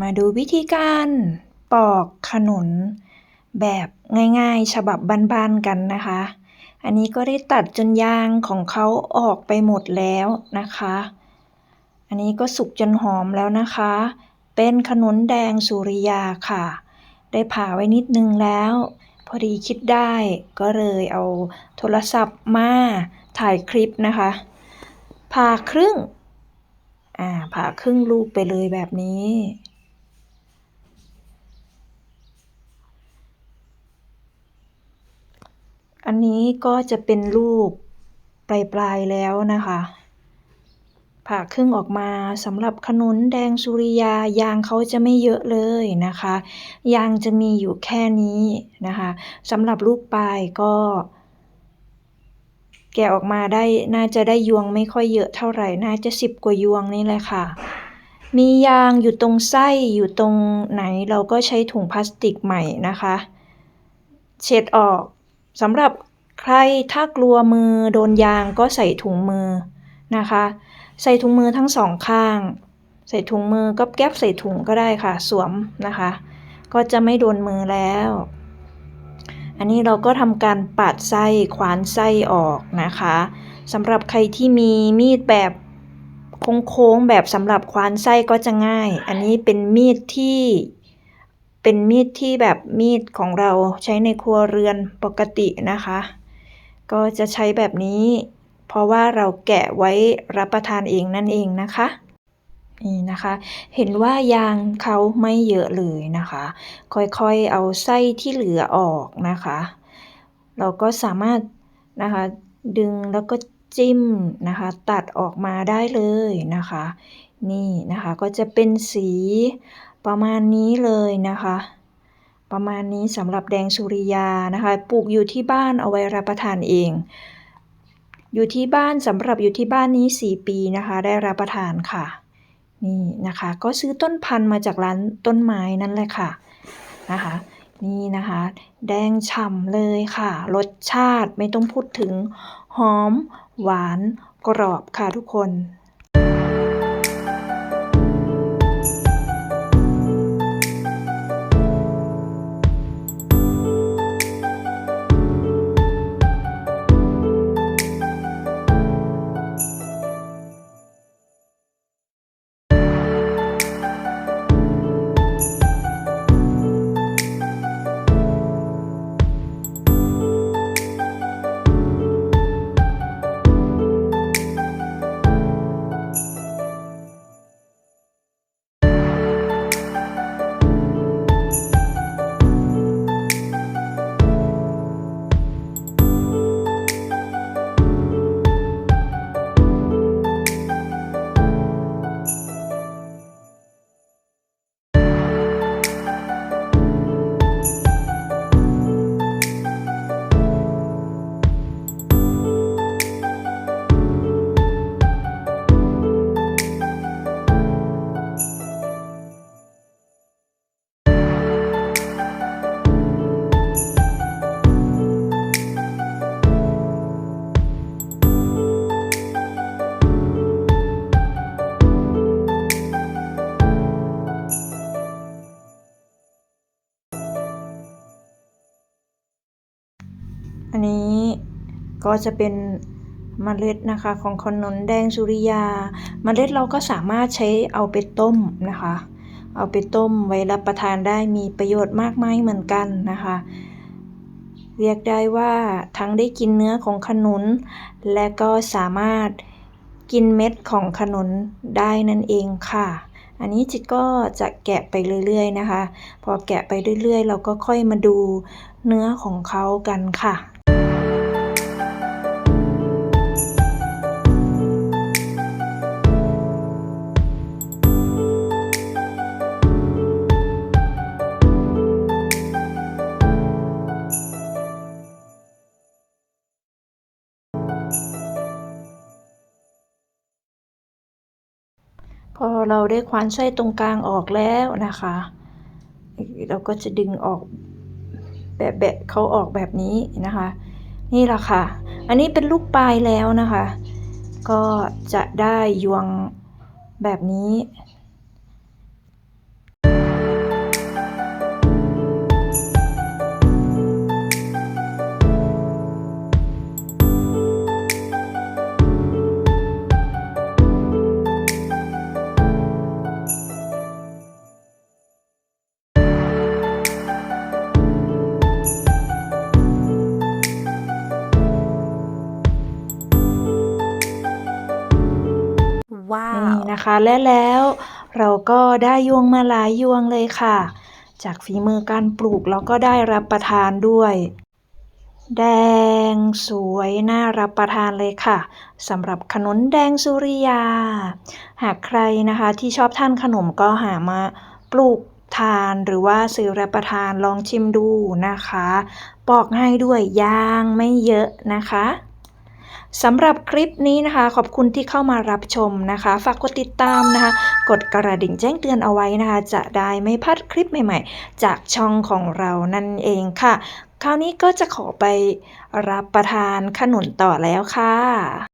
มาดูวิธีการปอกขนุน แบบง่ายๆ ฉบับบ้านๆกันนะคะ อันนี้ก็ได้ตัดจนยางของเขาออกไปหมดแล้วนะคะ อันนี้ก็สุกจนหอมแล้วนะคะ เป็นขนุนแดงสุริยาค่ะ ได้ผ่าไว้นิดนึงแล้ว พอดีคิดได้ก็เลยเอาโทรศัพท์มาถ่ายคลิปนะคะ ผ่าครึ่ง อ่า ผ่าครึ่งลูกไปเลยแบบนี้ อันนี้ก็จะเป็นลูกปลายๆแล้วนะคะผ่าครึ่งออกมาสำหรับขนุนแดงสุริยายางเขาจะไม่เยอะเลยนะคะ ยางจะมีอยู่แค่นี้นะคะสำหรับลูกปลายก็ แกะออกมาได้น่าจะได้ยวงไม่ค่อยเยอะเท่าไหร่ น่าจะสิบกว่ายวงนี่แหละค่ะมียางอยู่ตรงไส้อยู่ตรงไหนเราก็ใช้ถุงพลาสติกใหม่นะคะ เช็ดออก สำหรับใครถ้ากลัวมือโดนยางก็ใส่ถุงมือนะคะ ใส่ถุงมือทั้งสองข้าง ใส่ถุงมือก็แก๊บใส่ถุงก็ได้ค่ะ สวมนะคะ ก็จะไม่โดนมือแล้ว อันนี้เราก็ทำการปาดไส้ขวานไส้ออกนะคะสำหรับใครที่มีมีดแบบโค้งๆแบบสำหรับควานไส้ก็จะง่าย อันนี้เป็นมีดที่ เป็นมีดที่แบบมีดของเราใช้ในครัวเรือนปกตินะคะ ก็จะใช้แบบนี้ เพราะว่าเราแกะไว้รับประทานเองนั่นเองนะคะนี่นะคะ เห็นว่ายางเขาไม่เยอะเลยนะคะ ค่อยๆเอาไส้ที่เหลือออกนะคะ เราก็สามารถนะคะดึงแล้วก็จิ้มนะคะ ตัดออกมาได้เลยนะคะ นี่นะคะก็จะเป็นสี ประมาณนี้เลยนะคะ ประมาณนี้สำหรับแดงสุริยานะคะปลูกอยู่ที่บ้านเอาไว้รับประทานเอง อยู่ที่บ้านสำหรับอยู่ที่บ้านนี้ 4 ปีนะคะ ได้รับประทานค่ะนี่นะคะ ก็ซื้อต้นพันธุ์มาจากร้านต้นไม้นั่นแหละค่ะนะคะนี่นะคะ แดงฉ่ำเลยค่ะ รสชาติไม่ต้องพูดถึงหอม หวานกรอบค่ะทุกคน อันนี้ก็จะเป็นเมล็ดนะคะของขนุนแดงสุริยาเมล็ดเราก็สามารถใช้เอาไปต้มนะคะ เอาไปต้มไว้รับประทานได้มีประโยชน์มากมายเหมือนกันนะคะ เรียกได้ว่าทั้งได้กินเนื้อของขนุน และก็สามารถกินเม็ดของขนุนได้นั่นเองค่ะ อันนี้จิตก็จะแกะไปเรื่อยๆนะคะ พอแกะไปเรื่อยๆ เราก็ค่อยมาดูเนื้อของเขากันค่ะ พอเราได้ควานไส้ตรงกลางออกแล้วนะคะ เราก็จะดึงออกแบบแบบเขาออกแบบนี้นะคะ นี่แหละค่ะ อันนี้เป็นลูกปลายแล้วนะคะ ก็จะได้ยวงแบบนี้ นะคะ และแล้วเราก็ได้ยวงมาหลายยวงเลยค่ะ จากฝีมือการปลูกแล้วก็ได้รับประทานด้วย แดงสวยน่ารับประทานเลยค่ะสำหรับขนมแดงสุริยา หากใครนะคะที่ชอบทานขนมก็หามาปลูกทานหรือว่าซื้อรับประทานลองชิมดูนะคะบอกให้ด้วยยางไม่เยอะนะคะ สำหรับคลิปนี้นะคะ ขอบคุณที่เข้ามารับชมนะคะ ฝากกดติดตามนะคะ กดกระดิ่งแจ้งเตือนเอาไว้นะคะ จะได้ไม่พลาดคลิปใหม่ๆ จากช่องของเรานั่นเองค่ะ คราวนี้ก็จะขอไปรับประทานขนุนต่อแล้วค่ะ